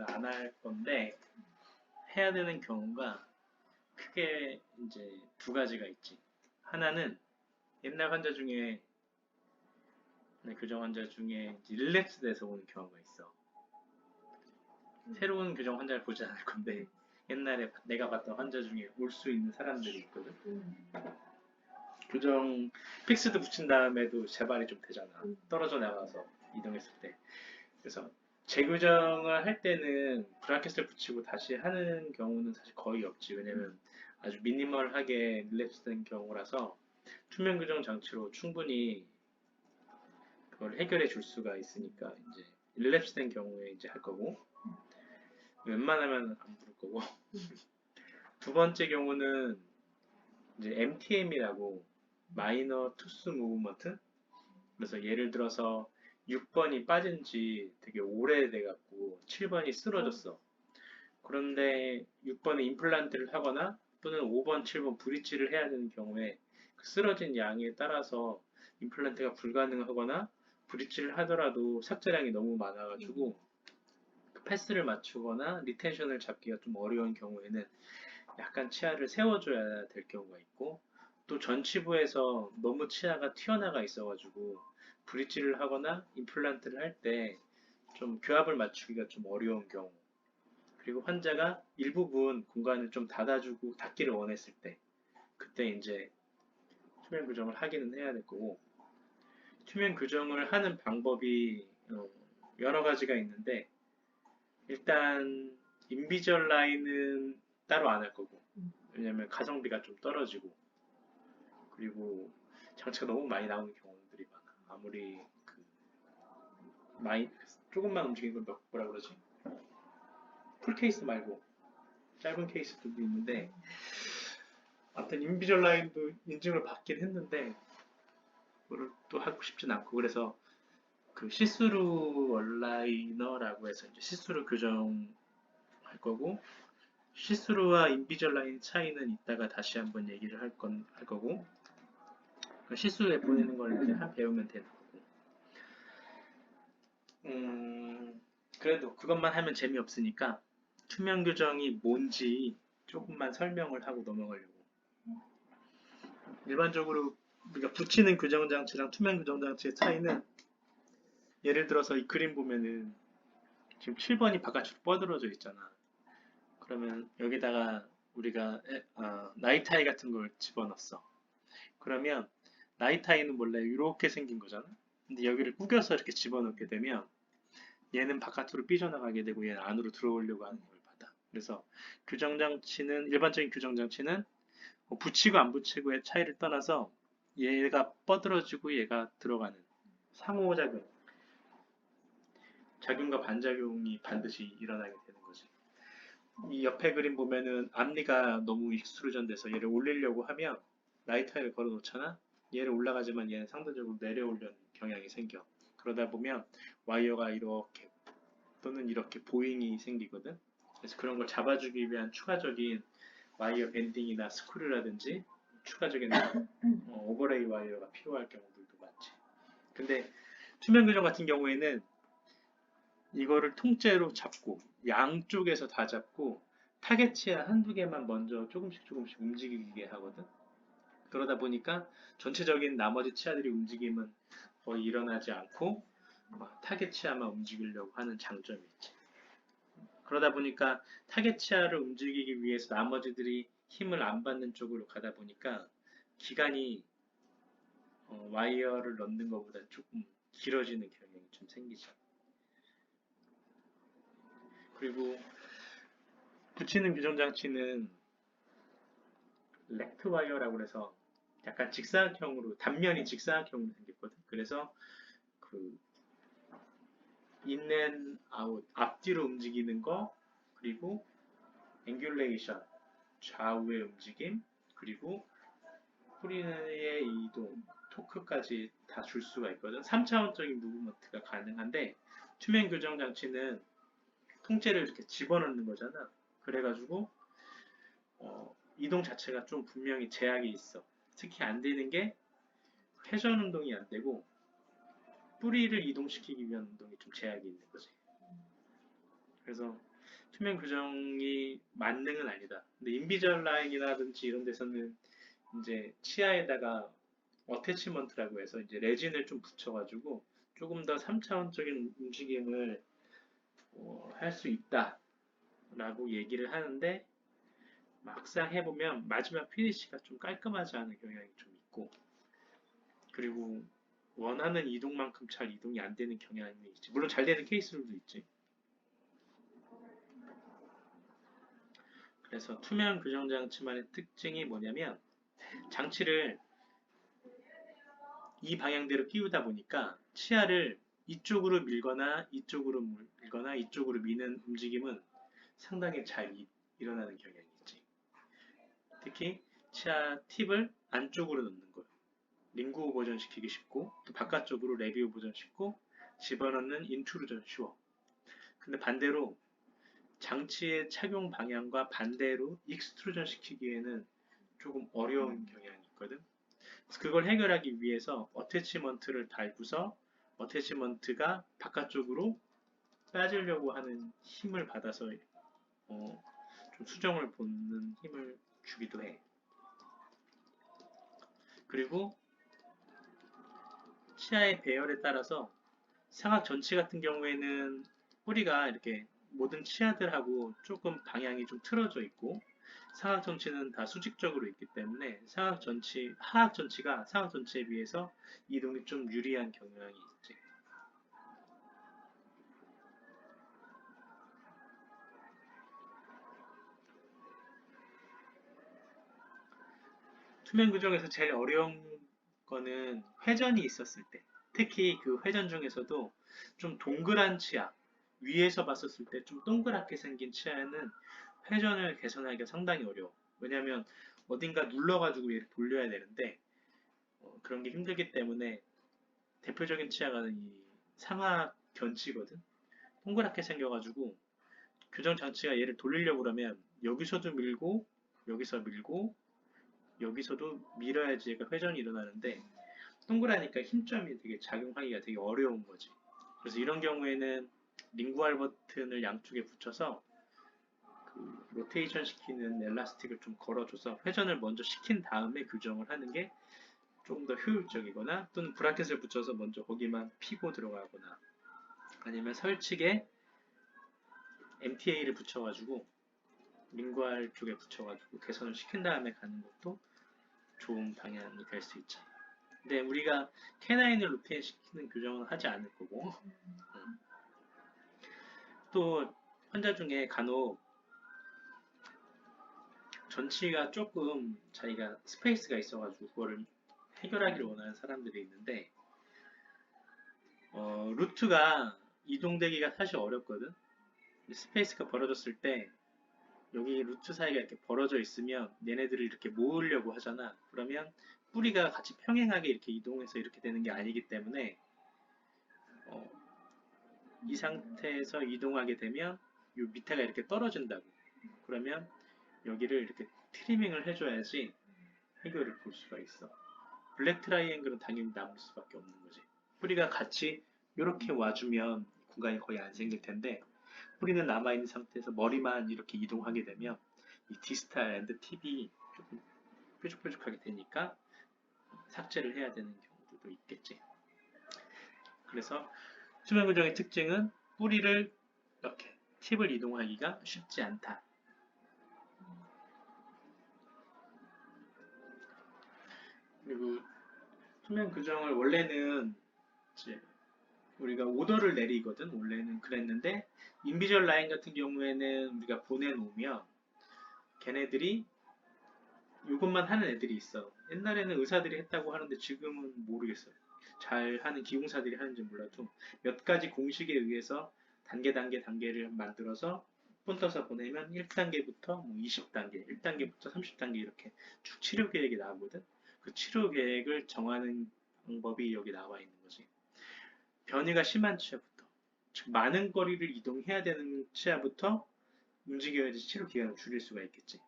우리는 안할 건데 해야 되는 경우가 크게 이제 두 가지가 있지. 하나는 옛날 환자 중에 네, 교정 환자 중에 릴랩스 돼서 오는 경우가 있어. 새로운 교정 환자를 보지 않을 건데 옛날에 내가 봤던 환자 중에 올 수 있는 사람들이 있거든. 교정 픽스드 붙인 다음에도 재발이 좀 되잖아. 떨어져 나가서 이동했을 때. 그래서 재교정을 할 때는 브라켓을 붙이고 다시 하는 경우는 사실 거의 없지. 왜냐면 아주 미니멀하게 릴랩스된 경우라서 투명 교정 장치로 충분히 그걸 해결해 줄 수가 있으니까 이제 릴랩스된 경우에 이제 할 거고 웬만하면 안 부를 거고 두 번째 경우는 이제 MTM이라고 마이너 투스 무브먼트 그래서 예를 들어서 6번이 빠진 지 되게 오래돼 갖고 7번이 쓰러졌어. 그런데 6번에 임플란트를 하거나 또는 5번, 7번 브릿지를 해야 되는 경우에 그 쓰러진 양에 따라서 임플란트가 불가능하거나 브릿지를 하더라도 삭제량이 너무 많아가지고 그 패스를 맞추거나 리텐션을 잡기가 좀 어려운 경우에는 약간 치아를 세워줘야 될 경우가 있고 또 전치부에서 너무 치아가 튀어나가 있어가지고 브릿지를 하거나 임플란트를 할 때 좀 교합을 맞추기가 좀 어려운 경우 그리고 환자가 일부분 공간을 좀 닫아주고 닫기를 원했을 때 그때 이제 투명 교정을 하기는 해야 될 거고 투명 교정을 하는 방법이 어, 여러 가지가 있는데 일단 인비절 라인은 따로 안 할 거고 왜냐면 가성비가 좀 떨어지고 그리고 장치가 너무 많이 나오는 많 아 아무리 그 많이 조금만 움직이는 걸 뭐라 그러지? 풀 케이스 말고 짧은 케이스들도 있는데 아무튼 인비절 라인도 인증을 받긴 했는데 그거를 또 하고 싶진 않고 그래서 그 시스루 원라이너라고 해서 이제 시스루 교정할 거고 시스루와 인비절 라인 차이는 이따가 다시 한번 얘기를 할 건 할 거고 그 시스루에 보내는 걸 이제 한 배우면 되는 거고 음 그래도 그것만 하면 재미없으니까 투명 교정이 뭔지 조금만 설명을 하고 넘어가려고 일반적으로 우리가 붙이는 교정 장치랑 투명 교정 장치의 차이는 예를 들어서 이 그림 보면은 지금 7번이 바깥으로 뻗어져 있잖아. 그러면 여기다가 우리가 에- 어, 나이 타이 같은 걸 집어넣었어. 그러면 나이타이는 원래 이렇게 생긴 거잖아. 근데 여기를 구겨서 이렇게 집어넣게 되면 얘는 바깥으로 삐져나가게 되고 얘는 안으로 들어오려고 하는 걸 받아. 그래서 교정 장치는 일반적인 교정 장치는 뭐 붙이고 안 붙이고의 차이를 떠나서 얘가 뻗어지고 얘가 들어가는 상호작용 작용과 반작용이 반드시 일어나게 되는 거지. 이 옆에 그림 보면은 앞니가 너무 익스트루전 돼서 얘를 올리려고 하면 라이터를 걸어 놓잖아. 얘를 올라가지만 얘는 상대적으로 내려오려는 경향이 생겨. 그러다 보면 와이어가 이렇게 또는 이렇게 보잉이 생기거든. 그래서 그런 걸 잡아주기 위한 추가적인 와이어 밴딩이나 스크류라든지 추가적인 어, 오버레이 와이어가 필요할 경우들도 많지. 근데 투명 교정 같은 경우에는 이거를 통째로 잡고 양쪽에서 다 잡고 타겟 치아 한두 개만 먼저 조금씩 조금씩 움직이게 하거든. 그러다 보니까 전체적인 나머지 치아들이 움직임은 거의 일어나지 않고 막 타겟 치아만 움직이려고 하는 장점이 있지. 그러다 보니까 타겟 치아를 움직이기 위해서 나머지들이 힘을 안 받는 쪽으로 가다 보니까 기간이 어, 와이어를 넣는 것보다 조금 길어지는 경향이 좀 생기죠. 그리고 붙이는 규정 장치는 렉트 와이어라고 해서 약간 직사각형으로 단면이 직사각형으로 생겼거든. 그래서 그 인앤 아웃 앞뒤로 움직이는 거 그리고 앵귤레이션 좌우의 움직임 그리고 뿌리의 이동 토크까지 다 줄 수가 있거든. 3차원적인 무브먼트가 가능한데 투명 교정 장치는 통째를 이렇게 집어넣는 거잖아. 그래가지고 어, 이동 자체가 좀 분명히 제약이 있어. 특히 안 되는 게 회전 운동이 안 되고 뿌리를 이동시키기 위한 운동이 좀 제약이 있는 거지. 그래서 투명 규정이 만능은 아니다. 근데 인비전 라인이라든지 이런 데서는 이제 치아에다가 어태치먼트라고 해서 이제 레진을 좀 붙여가지고 조금 더 3차원적인 움직임을 어, 할수 있다라고 얘기를 하는데 막상 해보면 마지막 피니시가 좀 깔끔하지 않은 경향이 좀 있고 그리고 원하는 이동만큼 잘 이동이 안 되는 경향이 있지. 물론 잘 되는 케이스들도 있지. 그래서 투명 규정 장치만의 특징이 뭐냐면 장치를 이 방향대로 끼우다 보니까 치아를 이쪽으로 밀거나 이쪽으로 밀거나 이쪽으로 미는 움직임은 상당히 잘 이- 일어나는 경향이. 특히 치아 팁을 안쪽으로 넣는 거예요. 링구 버전 시키기 쉽고 또 바깥쪽으로 레비오 버전 쉽고 집어넣는 인트루전 쉬워. 근데 반대로 장치의 착용 방향과 반대로 익스트루전 시키기에는 조금 어려운 경향이 있거든. 그래서 그걸 해결하기 위해서 어태치먼트를 달고서 어태치먼트가 바깥쪽으로 빠지려고 하는 힘을 받아서 어, 좀 수정을 보는 힘을 주기도 해. 그리고 치아의 배열에 따라서 상악 전치 같은 경우에는 뿌리가 이렇게 모든 치아들하고 조금 방향이 좀 틀어져 있고 상악 전치는 다 수직적으로 있기 때문에 상악 전치, 하악 전치가 상악 전치에 비해서 이동이 좀 유리한 경향이 투명 규정에서 제일 어려운 거는 회전이 있었을 때. 특히 그 회전 중에서도 좀 동그란 치아 위에서 봤었을 때 좀 동그랗게 생긴 치아에는 회전을 개선하기가 상당히 어려워. 왜냐하면 어딘가 눌러가지고 얘를 돌려야 되는데 어, 그런 게 힘들기 때문에 대표적인 치아가 이 상하 견치거든? 동그랗게 생겨가지고 교정 장치가 얘를 돌리려고 그러면 여기서도 밀고 여기서 밀고 여기서도 밀어야지 얘가 회전이 일어나는데 동그라니까 힘점이 되게 작용하기가 되게 어려운 거지. 그래서 이런 경우에는 링구알 버튼을 양쪽에 붙여서 그 로테이션 시키는 엘라스틱을 좀 걸어줘서 회전을 먼저 시킨 다음에 규정을 하는 게 조금 더 효율적이거나 또는 브라켓을 붙여서 먼저 거기만 피고 들어가거나 아니면 설치게 MTA를 붙여가지고 링구알 쪽에 붙여가지고 개선을 시킨 다음에 가는 것도 좋은 방향이 될 수 있죠. 근데 우리가 캐나인을 루테인 시키는 규정은 하지 않을 거고 음. 또 환자 중에 간혹 전치가 조금 자기가 스페이스가 있어가지고 그거를 해결하기를 원하는 사람들이 있는데 어, 루트가 이동되기가 사실 어렵거든. 스페이스가 벌어졌을 때 여기 루트 사이가 이렇게 벌어져 있으면 얘네들을 이렇게 모으려고 하잖아. 그러면 뿌리가 같이 평행하게 이렇게 이동해서 이렇게 되는 게 아니기 때문에 어, 이 상태에서 이동하게 되면 이 밑에가 이렇게 떨어진다고. 그러면 여기를 이렇게 트리밍을 해줘야지 해결을 볼 수가 있어. 블랙 트라이앵글은 당연히 남을 수밖에 없는 거지. 뿌리가 같이 이렇게 와주면 공간이 거의 안 생길 텐데 뿌리는 남아있는 상태에서 머리만 이렇게 이동하게 되면 이 디스탈 앤드 팁이 조금 뾰족뾰족하게 되니까 삭제를 해야 되는 경우도 있겠지. 그래서 수면 교정의 특징은 뿌리를 이렇게 팁을 이동하기가 쉽지 않다. 그리고 수면 교정을 원래는 이제 우리가 오더를 내리거든 원래는 그랬는데 인비전 라인 같은 경우에는 우리가 보내놓으면 걔네들이 이것만 하는 애들이 있어. 옛날에는 의사들이 했다고 하는데 지금은 모르겠어요. 잘 하는 기공사들이 하는지 몰라도 몇 가지 공식에 의해서 단계 단계 단계를 만들어서 폰떠서 보내면 1단계부터 뭐 20단계 1단계부터 30단계 이렇게 쭉 치료 계획이 나오거든. 그 치료 계획을 정하는 방법이 여기 나와 있는 거지. 변이가 심한 치아부터 즉 많은 거리를 이동해야 되는 치아부터 움직여야지 치료 기간을 줄일 수가 있겠지.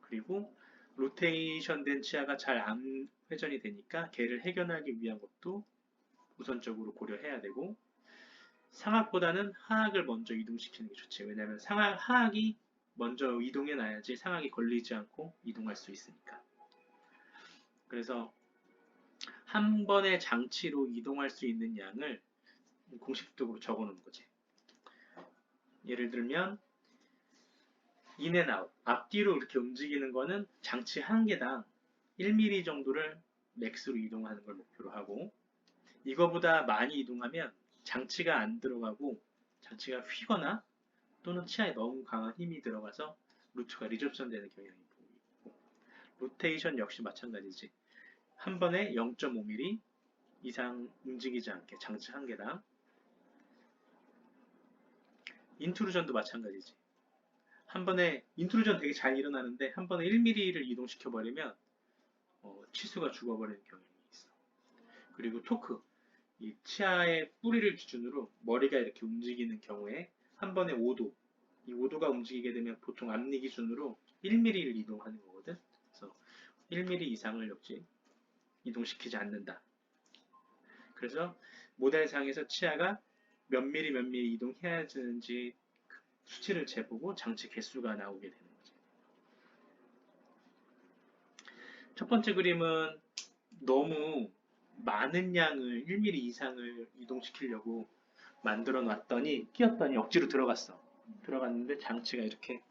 그리고 로테이션 된 치아가 잘 안 회전이 되니까 걔를 해결하기 위한 것도 우선적으로 고려해야 되고 상악보다는 하악을 먼저 이동시키는 게 좋지. 왜냐하면 상악, 하악이 먼저 이동해 놔야지 상악이 걸리지 않고 이동할 수 있으니까. 그래서 한 번의 장치로 이동할 수 있는 양을 공식적으로 적어 놓은 거지. 예를 들면 인앤아웃 앞뒤로 이렇게 움직이는 거는 장치 한 개당 1mm 정도를 맥스로 이동하는 걸 목표로 하고 이거보다 많이 이동하면 장치가 안 들어가고 장치가 휘거나 또는 치아에 너무 강한 힘이 들어가서 루트가 리접션 되는 경향이 보이고 로테이션 역시 마찬가지지 한 번에 0.5mm 이상 움직이지 않게 장치 한 개당 인트루전도 마찬가지지 한 번에 인트루전 되게 잘 일어나는데 한 번에 1mm를 이동시켜 버리면 어, 치수가 죽어버리는 경향이 있어. 그리고 토크 이 치아의 뿌리를 기준으로 머리가 이렇게 움직이는 경우에 한 번에 5도 이 5도가 움직이게 되면 보통 앞니 기준으로 1mm를 이동하는 거거든. 그래서 1mm 이상을 역시 이동시키지 않는다. 그래서 모델상에서 치아가 몇 미리 몇 미리 이동해야 되는지 수치를 재보고 장치 개수가 나오게 되는 거죠. 첫 번째 그림은 너무 많은 양을 1mm 이상을 이동시키려고 만들어 놨더니 끼었더니 억지로 들어갔어. 들어갔는데 장치가 이렇게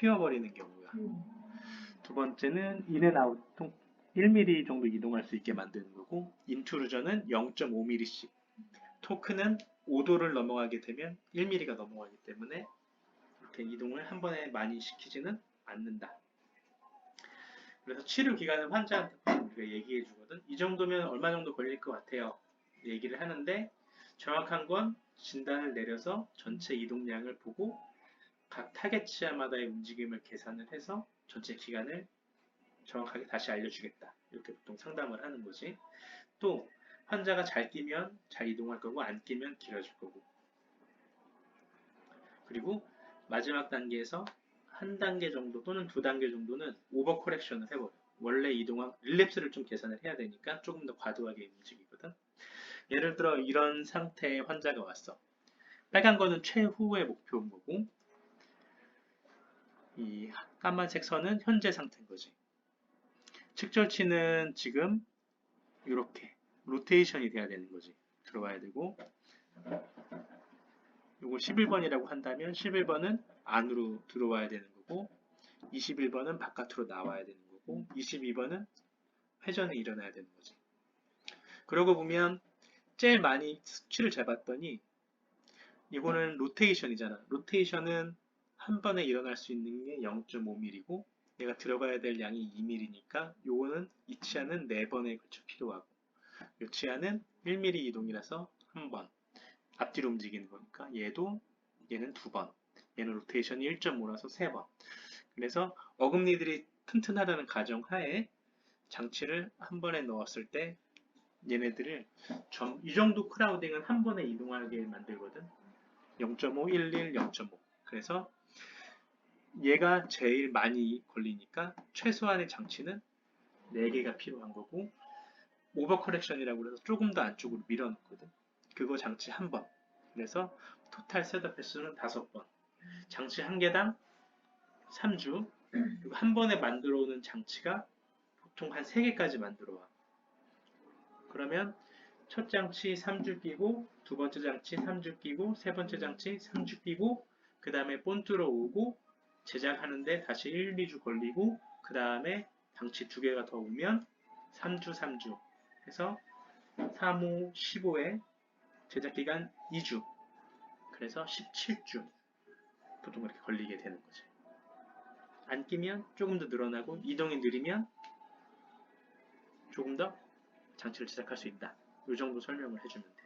휘어버리는 경우가. 두 번째는 인앤아웃 1mm 정도 이동할 수 있게 만드는 거고 인트루전은 0.5mm씩 토크는 5도를 넘어가게 되면 1mm가 넘어가기 때문에 이렇게 이동을 한 번에 많이 시키지는 않는다. 그래서 치료 기간은 환자한테 우리가 얘기해 주거든. 이 정도면 얼마 정도 걸릴 것 같아요. 얘기를 하는데 정확한 건 진단을 내려서 전체 이동량을 보고 각 타겟 치아마다의 움직임을 계산을 해서 전체 기간을 정확하게 다시 알려주겠다. 이렇게 보통 상담을 하는 거지. 또 환자가 잘 뛰면 잘 이동할 거고 안 뛰면 길어질 거고. 그리고 마지막 단계에서 한 단계 정도 또는 두 단계 정도는 오버 커렉션을 해버려. 원래 이동한 릴랩스를 좀 계산을 해야 되니까 조금 더 과도하게 움직이거든. 예를 들어 이런 상태의 환자가 왔어. 빨간 거는 최후의 목표인 거고 이 까만색 선은 현재 상태인 거지. 측절치는 지금 이렇게 로테이션이 돼야 되는 거지. 들어와야 되고 요거 11번이라고 한다면 11번은 안으로 들어와야 되는 거고 21번은 바깥으로 나와야 되는 거고 22번은 회전이 일어나야 되는 거지. 그러고 보면 제일 많이 수치를 재봤더니 이거는 로테이션이잖아. 로테이션은 한 번에 일어날 수 있는 게 0.5mm고 얘가 들어가야 될 양이 2mm니까 요거는 이 치아는 4번에 걸쳐 필요하고 이 치아는 1mm 이동이라서 한 번. 앞뒤로 움직이는 거니까 얘도 얘는 두 번. 얘는 로테이션이 1.5라서 세 번. 그래서 어금니들이 튼튼하다는 가정하에 장치를 한 번에 넣었을 때 얘네들을 점, 이 정도 크라우딩은 한 번에 이동하게 만들거든. 0.5, 11, 0.5 그래서 얘가 제일 많이 걸리니까 최소한의 장치는 4개가 필요한 거고 오버 커렉션이라고 해서 조금 더 안쪽으로 밀어넣거든 그거 장치 한 번. 그래서 토탈 셋업 횟수는 다섯 번. 장치 한 개당 3주. 그리고 한 번에 만들어 오는 장치가 보통 한 3개까지 만들어 와. 그러면 첫 장치 3주 끼고 두 번째 장치 3주 끼고 세 번째 장치 3주 끼고 그 다음에 본트로 오고 제작하는데 다시 1, 2주 걸리고 그 다음에 장치 두 개가 더 오면 3주 3주 해서 3, 5, 15에 제작 기간 2주. 그래서 17주 보통 그렇게 걸리게 되는 거죠. 안 끼면 조금 더 늘어나고 이동이 느리면 조금 더 장치를 제작할 수 있다. 이 정도 설명을 해주면 됩니다.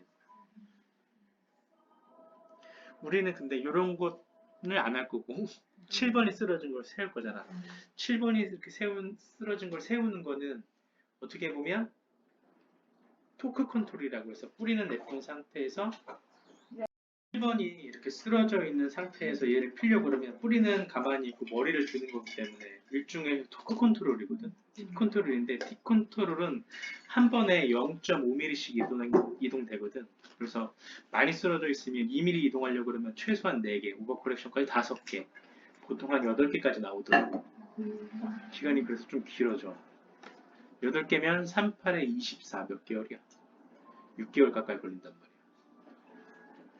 우리는 근데 이런 것을 안 할 거고 7번이 쓰러진 걸 세울 거잖아. 7번이 이렇게 세운 쓰러진 걸 세우는 거는 어떻게 보면 토크 컨트롤이라고 해서 뿌리는 내쁜 상태에서 1번이 이렇게 쓰러져 있는 상태에서 얘를 피려고 그러면 뿌리는 가만히 있고 머리를 주는 거기 때문에 일종의 토크 컨트롤이거든. 팁 컨트롤인데 팁 컨트롤은 한 번에 0.5mm씩 이동, 이동되거든. 그래서 많이 쓰러져 있으면 2mm 이동하려고 그러면 최소한 4개, 오버 커렉션까지 5개, 보통 한 8개까지 나오더라고. 시간이 그래서 좀 길어져. 8개면 38에 24 몇 개월이야? 6개월 가까이 걸린단 말이야.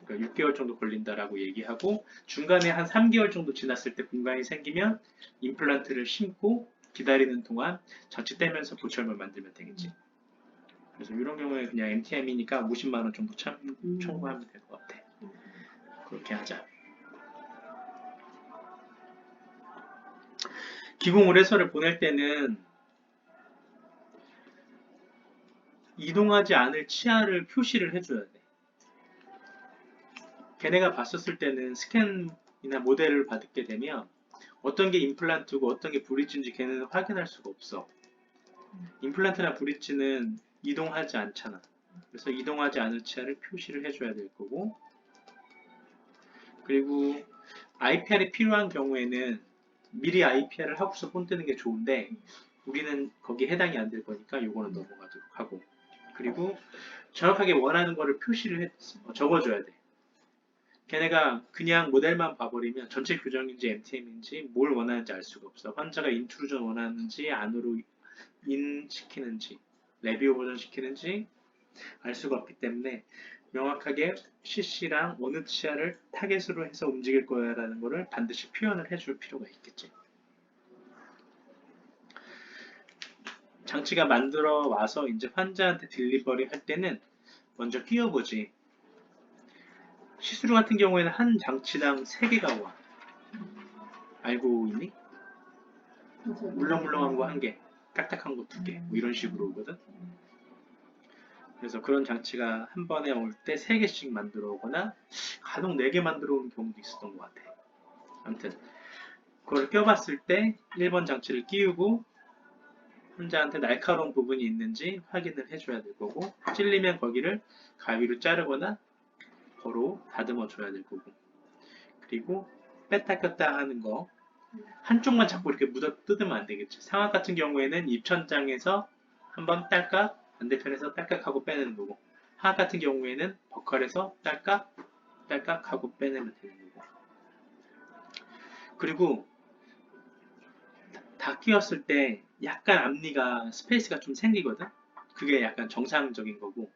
그러니까 6개월 정도 걸린다라고 얘기하고 중간에 한 3개월 정도 지났을 때 공간이 생기면 임플란트를 심고 기다리는 동안 전치 떼면서 보철물 만들면 되겠지. 그래서 이런 경우에 그냥 MTM이니까 50만 원 정도 참, 음. 청구하면 될 것 같아. 그렇게 하자. 기공 의뢰서를 보낼 때는 이동하지 않을 치아를 표시를 해줘야 돼. 걔네가 봤었을 때는 스캔이나 모델을 받게 되면 어떤 게 임플란트고 어떤 게 브릿지인지 걔네는 확인할 수가 없어. 임플란트나 브릿지는 이동하지 않잖아. 그래서 이동하지 않을 치아를 표시를 해줘야 될 거고 그리고 IPR이 필요한 경우에는 미리 IPR을 하고서 본뜨는 게 좋은데 우리는 거기에 해당이 안 될 거니까 요거는 넘어가도록 하고 그리고 정확하게 원하는 거를 표시를 해, 어, 적어줘야 돼. 걔네가 그냥 모델만 봐버리면 전체 규정인지 MTM인지 뭘 원하는지 알 수가 없어. 환자가 인트루전 원하는지 안으로 인 시키는지 레비오 버전 시키는지 알 수가 없기 때문에 명확하게 CC랑 어느 치아를 타겟으로 해서 움직일 거야라는 거를 반드시 표현을 해줄 필요가 있겠지. 장치가 만들어 와서 이제 환자한테 딜리버리 할 때는 먼저 끼워보지. 시스루 같은 경우에는 한 장치당 3개가 와. 알고 있니? 물렁물렁한 거 한 개, 딱딱한 거 두 개, 뭐 이런 식으로 오거든. 그래서 그런 장치가 한 번에 올 때 3개씩 만들어 오거나 간혹 4개 만들어 오는 경우도 있었던 것 같아. 아무튼 그걸 껴봤을 때 1번 장치를 끼우고 환자한테 날카로운 부분이 있는지 확인을 해줘야 될 거고 찔리면 거기를 가위로 자르거나 거로 다듬어 줘야 될 거고 그리고 뺐다 꼈다 하는 거 한쪽만 자꾸 이렇게 묻어 뜯으면 안 되겠죠. 상악 같은 경우에는 입천장에서 한번 딸깍 반대편에서 딸깍 하고 빼내는 거고 하악 같은 경우에는 버컬에서 딸깍 딸깍 하고 빼내면 되는 거고 그리고 다 끼웠을 때 약간 앞니가 스페이스가 좀 생기거든 그게 약간 정상적인 거고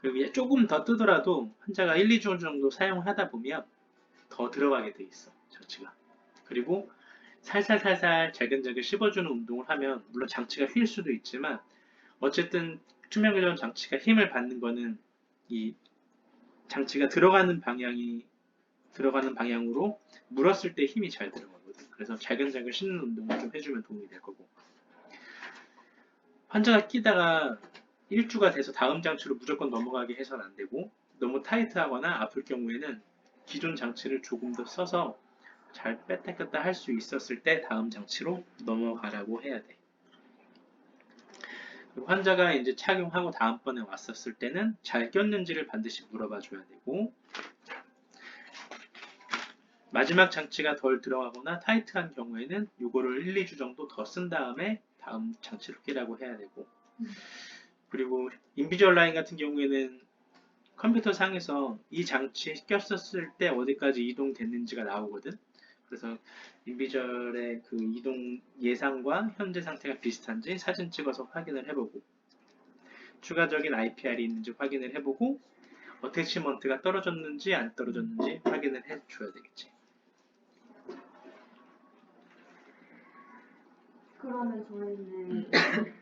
그리고 조금 더 뜨더라도 환자가 1, 2주 정도 사용하다 보면 더 들어가게 돼 있어 장치가 그리고 살살살살 잘근잘근 씹어주는 운동을 하면 물론 장치가 휠 수도 있지만 어쨌든 투명 교정 장치가 힘을 받는 거는 이 장치가 들어가는 방향이 들어가는 방향으로 물었을 때 힘이 잘 들어가거든. 그래서 잘근잘근 씹는 운동을 좀 해주면 도움이 될 거고. 환자가 끼다가 일주가 돼서 다음 장치로 무조건 넘어가게 해서는 안 되고 너무 타이트하거나 아플 경우에는 기존 장치를 조금 더 써서 잘 뺐다 꼈다 할 수 있었을 때 다음 장치로 넘어가라고 해야 돼. 환자가 이제 착용하고 다음번에 왔었을 때는 잘 꼈는지를 반드시 물어봐 줘야 되고 마지막 장치가 덜 들어가거나 타이트한 경우에는 이거를 1, 2주 정도 더 쓴 다음에 다음 장치로 끼라고 해야 되고 그리고 인비주얼 라인 같은 경우에는 컴퓨터 상에서 이 장치 꼈었을 때 어디까지 이동됐는지가 나오거든. 그래서 인비주얼의 그 이동 예상과 현재 상태가 비슷한지 사진 찍어서 확인을 해보고 추가적인 IPR이 있는지 확인을 해보고 어태치먼트가 떨어졌는지 안 떨어졌는지 확인을 해줘야 되겠지. 그러면 저희는